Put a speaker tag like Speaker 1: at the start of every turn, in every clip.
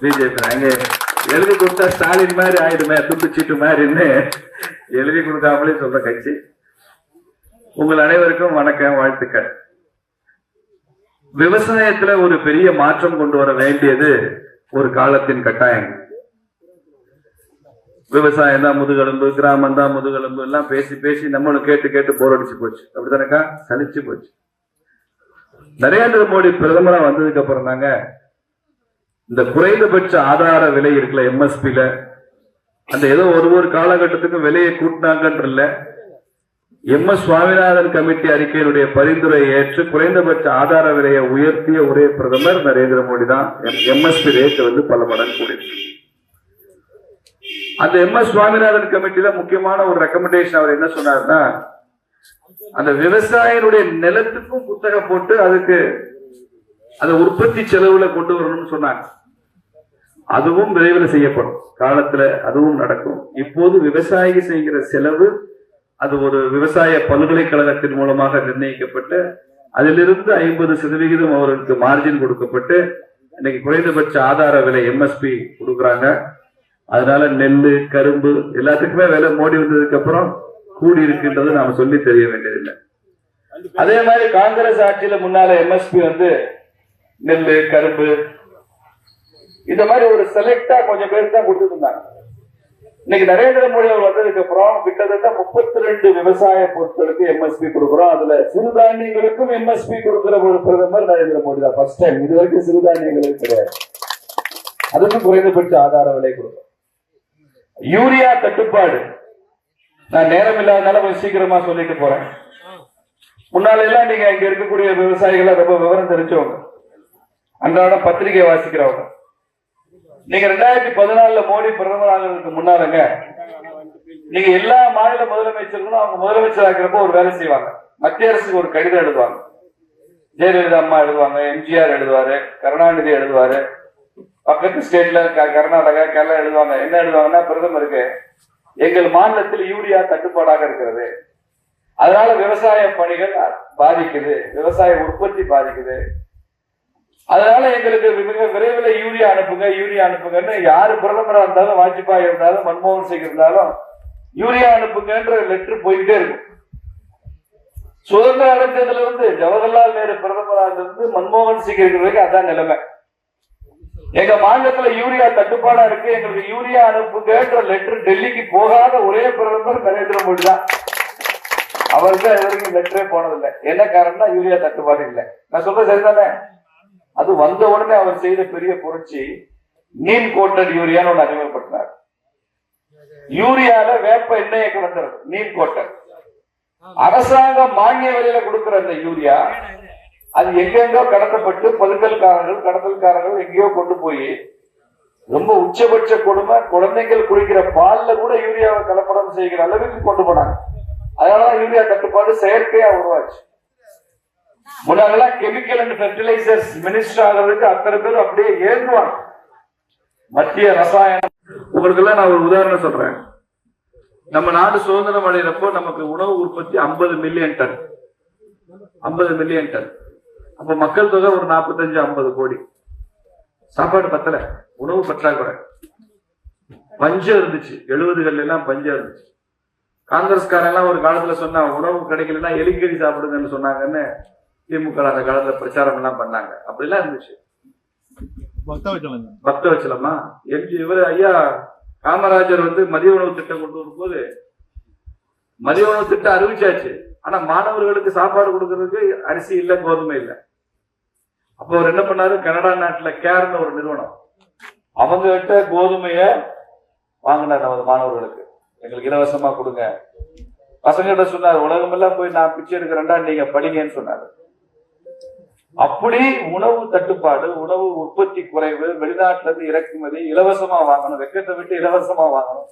Speaker 1: BJP அங்க எழுதி கொடுத்தா ஸ்டாலின் மாதிரி ஆயிடுமே துண்டு சீட்டு மாதிரின்னு எழுதி கொடுக்காமலே சொல்ற கட்சி. உங்கள் அனைவருக்கும் வணக்கம் வாழ்த்துக்கள். விவசாயத்துல ஒரு பெரிய மாற்றம் கொண்டு வர வேண்டியது ஒரு காலத்தின் கட்டாயம். விவசாயம் தான் முதுகெலும்பு கிராமம் தான் முதுகெலும்பு எல்லாம் பேசி பேசி நம்மளும் கேட்டு கேட்டு போர் அடிச்சு போச்சு. அப்படித்தானக்கா? சலிச்சு போச்சு. நரேந்திர மோடி பிரதமரா வந்ததுக்கு அப்புறம் தாங்க இந்த குறைந்தபட்ச ஆதார விலை இருக்குல்ல எம்எஸ்பியில அந்த ஏதோ ஒரு ஒரு காலகட்டத்துக்கும் விலையை கூட்டினாங்கன்றல எம் எஸ் சுவாமிநாதன் கமிட்டி அறிக்கையினுடைய பரிந்துரையை ஏற்று குறைந்தபட்ச ஆதார விலையை உயர்த்திய ஒரே பிரதமர் நரேந்திர மோடி தான். எம்எஸ்பி ரேட் வந்து பல மடங்கு கூடியிருக்கு. அந்த எம் எஸ் சுவாமிநாதன் கமிட்டியில முக்கியமான ஒரு ரெக்கமெண்டேஷன் அவர் என்ன சொன்னார்னா அந்த விவசாயினுடைய நிலத்துக்கும் புத்தகம் போட்டு அதுக்கு அந்த உற்பத்தி செலவுல கொண்டு வரணும்னு சொன்னாங்க. அதுவும் விரைவில் செய்யப்படும். காலத்துல அதுவும் நடக்கும். இப்போது விவசாயி செய்கிற செலவு அது ஒரு விவசாய பல்கலைக்கழகத்தின் மூலமாக நிர்ணயிக்கப்பட்டு அதிலிருந்து ஐம்பது சதவிகிதம் அவருக்கு மார்ஜின் கொடுக்கப்பட்டு இன்னைக்கு குறைந்தபட்ச ஆதார விலை எம்எஸ்பி கொடுக்குறாங்க. அதனால நெல் கரும்பு எல்லாத்துக்குமே விலை மோடி வந்ததுக்கு அப்புறம் கூடி இருக்குன்றது நாம சொல்லி தெரிய வேண்டியதில்லை. அதே மாதிரி காங்கிரஸ் ஆட்சியில முன்னால எம்எஸ்பி வந்து நெல்லு கரும்பு. இந்த மாதிரி ஒரு செலக்டா கொஞ்சம் பேருக்கு தான் கொடுத்துட்டு இருந்தாங்க இன்னைக்கு நரேந்திர மோடி அவர் வந்ததுக்கு அப்புறம் கிட்டத்தட்ட முப்பத்தி ரெண்டு விவசாய பொருட்களுக்கு எம்எஸ்பி கொடுக்குறோம். அதுல சிறுதானியங்களுக்கும் எம்எஸ்பி கொடுக்கிற ஒரு பிரதமர் நரேந்திர மோடி தான். ஃபர்ஸ்ட் டைம் இது வரைக்கும் சிறுதானியங்களுக்கு கிடையாது. அதுக்கும் குறைந்தபட்ச ஆதார விலை கொடுக்கும் யூரியா தட்டுப்பாடு. நான் நேரம் இல்லாதனால கொஞ்சம் சீக்கிரமா சொல்லிட்டு போறேன். முன்னால எல்லாம் நீங்க இங்க இருக்கக்கூடிய விவசாயிகளை ரொம்ப விவரம் தெரிஞ்சவங்க. அன்றாடம் பத்திரிகை வாசிக்கிறவங்க. நீங்க ரெண்டாயிரத்தி பதினாலுல மோடி பிரதமர் ஆகிறதுக்கு முன்னாலங்க நீங்க எல்லா மாநில முதலமைச்சர்களும் அவங்க முதலமைச்சர் ஆகிறப்போ ஒரு வேலை செய்வாங்க. மத்திய அரசுக்கு ஒரு கடிதம் எழுதுவாங்க. ஜெயலலிதா அம்மா எழுதுவாங்க எம்ஜிஆர் எழுதுவாரு கருணாநிதி எழுதுவாரு. பக்கத்து ஸ்டேட்ல க- கர்நாடகா கேரளா எழுதுவாங்க. என்ன எழுதுவாங்கன்னா பிரதமருக்கு எங்கள் மாநிலத்தில் யூரியா தட்டுப்பாடாக இருக்கிறது. அதனால விவசாய பணிகள் பாதிக்குது விவசாய உற்பத்தி பாதிக்குது. அதனால எங்களுக்கு மிக விரைவில் யூரியா அனுப்புங்க யூரியா அனுப்புங்கன்னு யாரு பிரதமராக இருந்தாலும் வாஜ்பாய் இருந்தாலும் மன்மோகன் சிங் இருந்தாலும் யூரியா அனுப்புங்கன்ற லெட்டர் போய்கிட்டே இருக்கும். சுதந்திரம் அடைஞ்சதுல இருந்து ஜவஹர்லால் நேரு பிரதமராக இருந்து மன்மோகன் சிங் இருக்கிற வரைக்கும் அதான் நிலைமை. எங்க மாநிலத்துல யூரியா தட்டுப்பாடா இருக்கு எங்களுக்கு யூரியா அனுப்புங்கன்ற லெட்டர் டெல்லிக்கு போகாத ஒரே பிரதமர் நரேந்திர மோடி தான். அவருக்கு இது வரைக்கும் லெட்டரே போனதில்லை. என்ன காரணம்னா யூரியா தட்டுப்பாடு இல்லை. நான் சொல்றது சரிதானே? அது வந்த உடனே அவர் செய்த பெரிய புரட்சி நீம் கோட்டட் யூரியான்னு ஒன்று அறிமுகப்படுத்தினார். யூரியால வேப்ப எண்ணெயை கலந்துறது நீம் கோட்டட் அரசாங்கம் மானிய விலையில கொடுக்கிற அந்த யூரியா அது எங்கெங்கோ கடத்தப்பட்டு பதுக்கல்காரர்கள் கடத்தல்காரர்கள் எங்கேயோ கொண்டு போய் ரொம்ப உச்சபட்ச கொடுமை குழந்தைகள் குடிக்கிற பால்ல கூட யூரியாவை கலப்படம் செய்கிற அளவுக்கு கொண்டு போனாங்க. அதனாலதான் யூரியா தட்டுப்பாடு செயற்கையா உருவாச்சு. முன்னாடிலாம் கெமிக்கல் அண்ட் ஃபெர்டிலைசர்ஸ் மினிஸ்டர் ஆகிறதுக்கு அத்தனை பேர் அப்படியே ஏங்குவாங்க மத்திய ரசாயனம் உங்களுக்கு எல்லாம் நான் ஒரு உதாரணம் சொல்றேன். நம்ம நாடு சுதந்திரம் அடைகிறப்போ நமக்கு உணவு உற்பத்தி 50 மில்லியன் டன் 50 மில்லியன் டன் அப்ப மக்கள் தொகை ஒரு 45 50 கோடி. சாப்பாடு பத்தல. உணவு பற்றாக்குறை. பஞ்சம் இருந்துச்சு. எழுபதுகள்ல எல்லாம் பஞ்சம் இருந்துச்சு. காங்கிரஸ்காரெல்லாம் ஒரு காலத்துல சொன்னா உணவு கிடைக்கலன்னா எலிக்கறி சாப்பிடுங்கன்னு சொன்னாங்கன்னு திமுக அந்த காலத்துல பிரச்சாரம் எல்லாம் பண்ணாங்க. அப்படிலாம் இருந்துச்சு. பக்த வச்சலமா? எம்ஜி இவர் ஐயா காமராஜர் வந்து மதிய உணவு திட்டம் கொண்டு வரும்போது மதிய உணவு திட்டம் அறிவிச்சாச்சு. ஆனா மாணவர்களுக்கு சாப்பாடு கொடுக்கறதுக்கு அரிசி இல்ல கோதுமை இல்ல. அப்போ அவர் என்ன பண்ணாரு? கனடா நாட்டுல கேர்னு ஒரு நிறுவனம். அவங்க கிட்ட கோதுமைய வாங்கினார் நமது மாணவர்களுக்கு. எங்களுக்கு இலவசமா கொடுங்க. பசங்கிட்ட சொன்னார் உலகமெல்லாம் போய் நான் பிச்சை எடுக்கிறேன்டா நீங்க படிங்கன்னு சொன்னாரு. அப்படி உணவு தட்டுப்பாடு உணவு உற்பத்தி குறைவு வெளிநாட்டுல இருந்து இறக்குமதி இலவசமா வாங்கணும் வெக்கத்தை விட்டு இலவசமா வாங்கணும்.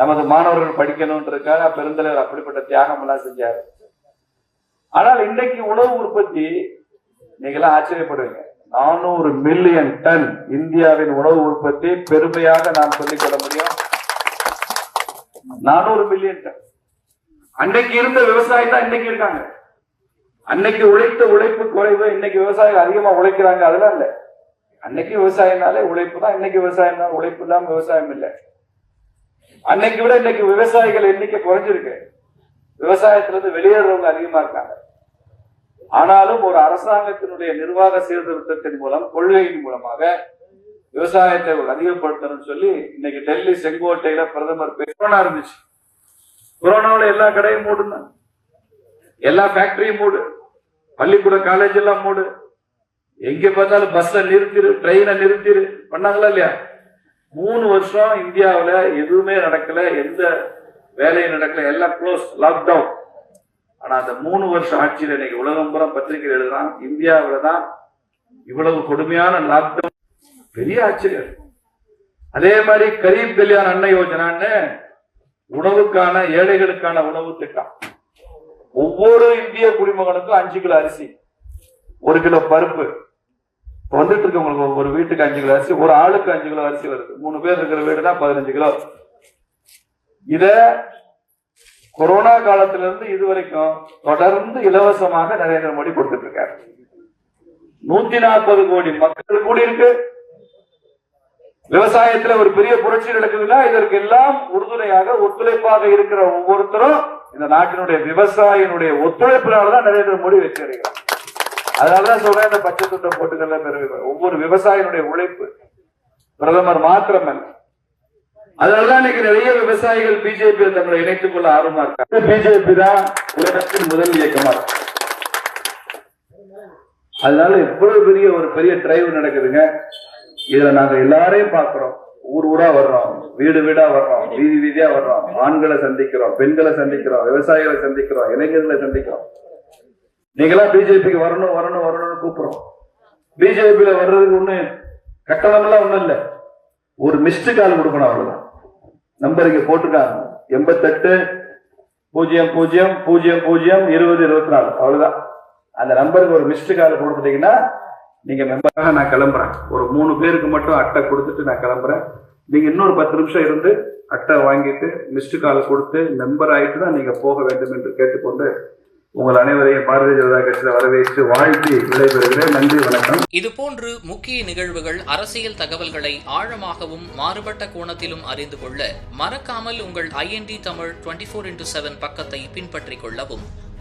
Speaker 1: நமது மாணவர்கள் படிக்கணும்ன்றதுக்காக பெருந்தலைவர் அப்படிப்பட்ட தியாகம் எல்லாம் செஞ்சாரு. ஆனால் இன்னைக்கு உணவு உற்பத்தி நீங்களாம் ஆச்சரியப்படுவீங்க. நானூறு மில்லியன் டன் இந்தியாவின் உணவு உற்பத்தி பெருமையாக நாம் சொல்லிக்கொள்ள முடியும். நானூறு மில்லியன் டன். அன்னைக்கு இருந்த விவசாயி தான் இன்னைக்கு இருக்காங்க. அன்னைக்கு உழைத்த உழைப்பு குறைவு இன்னைக்கு விவசாயம் அதிகமா உழைக்கிறாங்க அதெல்லாம் இல்லை. அன்னைக்கு விவசாயம்னாலே உழைப்பு தான் இன்னைக்கு விவசாயம்னா உழைப்பு இல்லாம விவசாயம் இல்லை. அன்னைக்கு விட இன்னைக்கு விவசாயிகள் எண்ணிக்கை குறைஞ்சிருக்கு. விவசாயத்துல இருந்து வெளியேறவங்க அதிகமா இருக்காங்க. ஆனாலும் ஒரு அரசாங்கத்தினுடைய நிர்வாக சீர்திருத்தத்தின் மூலம் கொள்கையின் மூலமாக விவசாயத்தை அதிகப்படுத்தணும்னு சொல்லி இன்னைக்கு டெல்லி செங்கோட்டையில பிரதமர் கொரோனா இருந்துச்சு. கொரோனாவில் எல்லா கடையும் மூடுனாங்க எல்லா ஃபேக்டரியும் மூடு. பள்ளிக்கூடம் காலேஜ் எல்லாம் மூடு. எங்க பார்த்தாலும் பஸ்ஸை நிறுத்திரு ட்ரெயினை நிறுத்திரு. பண்ணாங்களா இல்லையா? மூணு வருஷம் இந்தியாவில் எதுவுமே நடக்கல எந்த வேலையும் நடக்கல எல்லாம் க்ளோஸ் லாக்டவுன் ஆனா அந்த மூணு வருஷம் ஆட்சியில் இன்னைக்கு உலகம் பூரா பத்திரிகை எழுதுறான். இந்தியாவில தான் இவ்வளவு கொடுமையான லாக்டவுன் பெரிய ஆச்சரியம். அதே மாதிரி கரீப் கல்யாண் அன்ன யோஜனான்னு உணவுக்கான ஏழைகளுக்கான உணவு திட்டம். ஒவ்வொரு இந்திய குடிமகனுக்கும் அஞ்சு கிலோ அரிசி ஒரு கிலோ பருப்பு. வந்துட்டு இருக்கவங்களுக்கு ஒரு வீட்டுக்கு அஞ்சு கிலோ அரிசி ஒரு ஆளுக்கு அஞ்சு கிலோ அரிசி வருது. மூணு பேர் இருக்கிற வீடுனா பதினஞ்சு கிலோ. இத கொரோனா காலத்திலிருந்து இது வரைக்கும் தொடர்ந்து இலவசமாக நரேந்திர மோடி கொடுத்துட்டு இருக்காரு. நூத்தி நாற்பது கோடி மக்கள் கூடி இருக்கு. விவசாயத்துல ஒரு பெரிய புரட்சி நடக்குதுன்னா இதற்கு எல்லாம் உறுதுணையாக ஒத்துழைப்பாக இருக்கிற ஒவ்வொருத்தரும் இந்த நாட்டினுடைய விவசாயினுடைய ஒத்துழைப்பினால்தான் நரேந்திர மோடி வச்சிருக்கிறார் அதனாலதான் சொல்றேன் இந்த பச்சை திட்டம் போட்டுக்கல ஒவ்வொரு விவசாயினுடைய உழைப்பு பிரதமர் மாத்திரமல்ல. அதனாலதான் இன்னைக்கு நிறைய விவசாயிகள் பிஜேபி தங்களை இணைத்துக் கொள்ள ஆர்வமா இருக்காங்க. பிஜேபி தான் உலகத்தின் முதல் இயக்கமா இருக்கு. அதனால இவ்வளவு பெரிய ஒரு பெரிய டிரைவ் நடக்குதுங்க. இதுல நாங்க எல்லாரையும் பாக்குறோம் ஊர் ஊரா வர்றோம் வீடு வீடா வர்றோம் வீதி வீதியா வர்றோம். ஆண்களை சந்திக்கிறோம் பெண்களை சந்திக்கிறோம் விவசாயிகளை சந்திக்கிறோம் இளைஞர்களை சந்திக்கிறோம். நீங்களாம் பிஜேபிக்கு வரணும் வரணும் வரணும்னு கூப்பிடுறோம். பிஜேபியில வர்றதுக்கு ஒண்ணு கட்டணம் எல்லாம் ஒண்ணும் இல்ல. ஒரு மிஸ்டு கால் கொடுக்கணும் அவ்வளவுதான். நம்பர் இங்க போட்டுருக்காங்க எண்பத்தெட்டு பூஜ்ஜியம் பூஜ்ஜியம் பூஜ்ஜியம் பூஜ்ஜியம் இருபது இருபத்தி நாலு. அவ்வளவுதான். அந்த நம்பருக்கு ஒரு மிஸ்டு கால் கொடுத்துட்டீங்கன்னா நீங்க மெம்பராக நான் கிளம்புறேன். ஒரு மூணு பேருக்கு மட்டும் அட்டை கொடுத்துட்டு நான் கிளம்புறேன். நீங்க இன்னொரு பத்து நிமிஷம் இருந்து அட்டை வாங்கிட்டு மிஸ்டு கால் கொடுத்து மெம்பர் ஆகிட்டு தான் நீங்க போக வேண்டும் என்று கேட்டுக்கொண்டு உங்கள் அனைவரையும் பாரதிய ஜனதா கட்சியில் வரவேற்று வாழ்த்தி விடைபெறுகிறேன். நன்றி வணக்கம்.
Speaker 2: இதுபோன்று முக்கிய நிகழ்வுகள் அரசியல் தகவல்களை ஆழமாகவும் மாறுபட்ட கோணத்திலும் அறிந்து கொள்ள மறக்காமல் உங்கள் INT Tamil twenty four into seven பக்கத்தை பின்பற்றிக் கொள்ளவும்.